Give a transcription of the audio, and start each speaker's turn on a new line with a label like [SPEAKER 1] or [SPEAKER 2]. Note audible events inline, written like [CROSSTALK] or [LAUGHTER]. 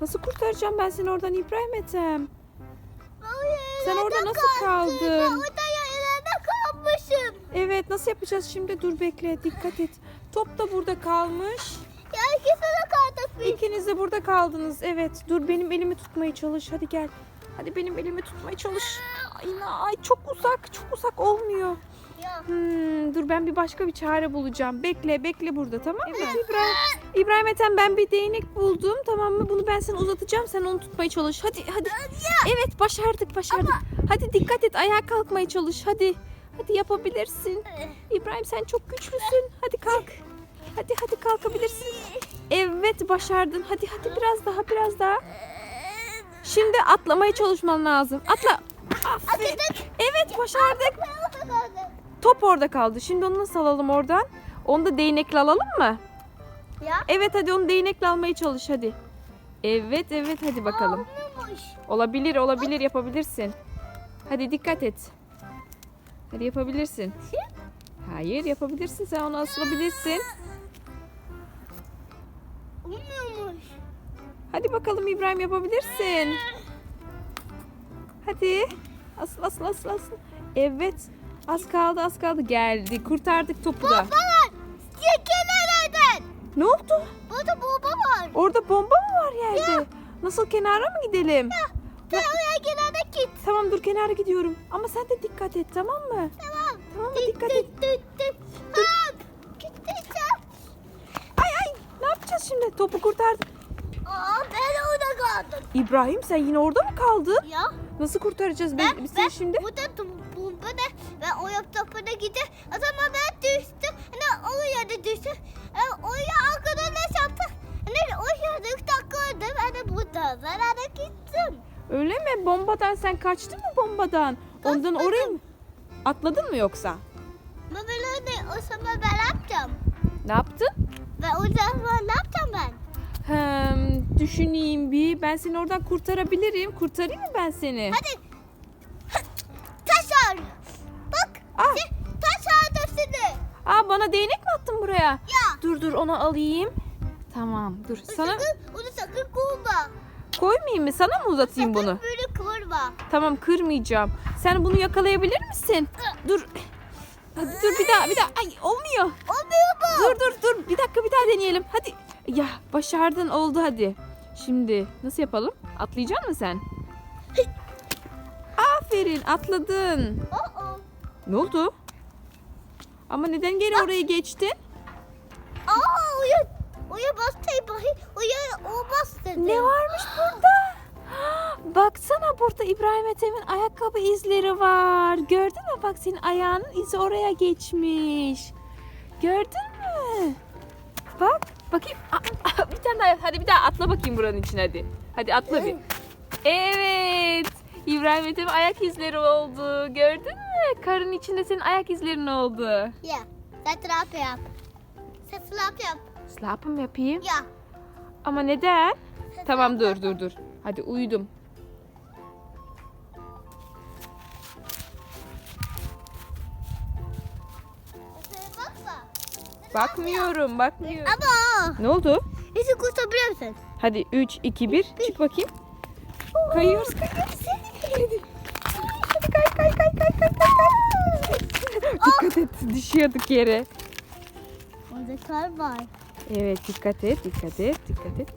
[SPEAKER 1] Nasıl kurtaracağım ben seni oradan İbrahim Ethem? Sen orada nasıl
[SPEAKER 2] kaldın? Ben orada yerlerde kalmışım.
[SPEAKER 1] Evet nasıl yapacağız şimdi? Dur bekle dikkat et. Top da burada kalmış.
[SPEAKER 2] Ya ikisi de kaldık biz.
[SPEAKER 1] İkiniz de burada kaldınız. Evet dur benim elimi tutmaya çalış. Hadi gel. Hadi benim elimi tutmaya çalış. Ay, ay çok uzak çok uzak olmuyor. Hmm, dur ben bir başka bir çare bulacağım. Bekle bekle burada tamam mı? İbrahim, İbrahim Ethem ben bir değnek buldum tamam mı? Bunu ben sana uzatacağım. Sen onu tutmaya çalış. Hadi hadi. Evet başardık başardık. Hadi dikkat et ayağa kalkmaya çalış. Hadi. Hadi yapabilirsin. İbrahim sen çok güçlüsün. Hadi kalk. Hadi hadi kalkabilirsin. Evet başardın. Hadi hadi biraz daha biraz daha. Şimdi atlamaya çalışman lazım. Atla. Aferin. Evet başardık. Top orada kaldı. Şimdi onu nasıl alalım oradan? Onu da değnekle alalım mı?
[SPEAKER 2] Ya.
[SPEAKER 1] Evet hadi onu değnekle almaya çalış hadi. Evet evet hadi bakalım.
[SPEAKER 2] Olmuş.
[SPEAKER 1] Olabilir olabilir yapabilirsin. Hadi dikkat et. Hadi yapabilirsin. Hayır yapabilirsin sen onu asılabilirsin.
[SPEAKER 2] Olmuyormuş.
[SPEAKER 1] Hadi bakalım İbrahim yapabilirsin. Hadi. Asıl asıl asıl asıl. Evet. Az kaldı az kaldı. Geldi. Kurtardık topu da.
[SPEAKER 2] Baba. Çekelerden.
[SPEAKER 1] Ne oldu?
[SPEAKER 2] Burada baba var.
[SPEAKER 1] Orada bomba mı var yerde? Nasıl kenara mı gidelim?
[SPEAKER 2] Sen oraya gelene git.
[SPEAKER 1] Tamam dur kenara gidiyorum. Ama sen de dikkat et tamam mı?
[SPEAKER 2] Tamam.
[SPEAKER 1] Tamam mı dikkat et.
[SPEAKER 2] Hop. Gideceğim.
[SPEAKER 1] Ay ay ne yapacağız şimdi? Topu kurtardık.
[SPEAKER 2] Aa ben orada kaldım.
[SPEAKER 1] İbrahim sen yine orada mı kaldın?
[SPEAKER 2] Ya.
[SPEAKER 1] Nasıl kurtaracağız
[SPEAKER 2] Ben,
[SPEAKER 1] ben, biz
[SPEAKER 2] ben
[SPEAKER 1] şimdi?
[SPEAKER 2] burada bomba da ben o yaptığımda gidip o zaman ben düştüm. Hani oraya da düştüm. Yani oraya arkadaşlar yaptı. Hani oraya da 3 dakika öldüm. Hani burada zarara gittim.
[SPEAKER 1] Öyle mi? Bombadan sen kaçtın mı bombadan? Ondan
[SPEAKER 2] Kaçmadım.
[SPEAKER 1] oraya mı? Atladın mı yoksa?
[SPEAKER 2] Ama ben öyle o zaman ben ne yapacağım?
[SPEAKER 1] Ne yaptın?
[SPEAKER 2] Ben o zaman ne yapacağım ben?
[SPEAKER 1] Düşüneyim bir. Ben seni oradan kurtarabilirim. Kurtarayım mı ben seni?
[SPEAKER 2] Hadi. Taş al. Bak.
[SPEAKER 1] Ah.
[SPEAKER 2] Şey, taş aldım seni.
[SPEAKER 1] Aa bana değnek mi attın buraya?
[SPEAKER 2] Ya.
[SPEAKER 1] Dur dur onu alayım. Tamam dur. Sana
[SPEAKER 2] Sakın, onu sakın kurma.
[SPEAKER 1] koymayayım mı? Sana mı uzatayım
[SPEAKER 2] sakın
[SPEAKER 1] bunu?
[SPEAKER 2] böyle kırma.
[SPEAKER 1] Tamam kırmayacağım. Sen bunu yakalayabilir misin? Dur. Hadi dur bir daha bir daha. Ay olmuyor.
[SPEAKER 2] Olmuyor mu?
[SPEAKER 1] Dur dur dur. Bir dakika bir daha deneyelim. Hadi. Ya başardın oldu hadi. Şimdi nasıl yapalım? Atlayacak mısın sen? Aferin atladın.
[SPEAKER 2] Aa.
[SPEAKER 1] Ne oldu? Ama neden geri oraya geçtin?
[SPEAKER 2] Aa uya uya bastı uya o bastı.
[SPEAKER 1] Ne varmış burada? [GASPS] Baksana burada İbrahim Ethem'in ayakkabı izleri var. Gördün mü? Bak senin ayağının izi oraya geçmiş. Gördün mü? Bak. Bakayım. Aa, bir tane daha. Hadi bir daha atla bakayım buranın içine hadi. Hadi atla bir. Evet. İbrahim Ethem'in ayak izleri oldu. Gördün mü? Karın içinde senin ayak izlerin oldu.
[SPEAKER 2] Ya sen trap yap. Sen trap yap.
[SPEAKER 1] Slap mı yapayım?
[SPEAKER 2] Ya.
[SPEAKER 1] Ama neden? Tamam dur dur dur. Hadi uyudum. Bakmıyorum, bakmıyorum.
[SPEAKER 2] Ama
[SPEAKER 1] Ne oldu?
[SPEAKER 2] hiç kurtabiliyor musun?
[SPEAKER 1] Hadi 3, 2, 1 çık bakayım. Kayıyoruz, kayıyoruz. Hadi. Hadi kay kay kay kay kay kay. kay. dikkat et, düşüyorduk yere.
[SPEAKER 2] Orada kar var.
[SPEAKER 1] Evet, dikkat et, dikkat et, dikkat et.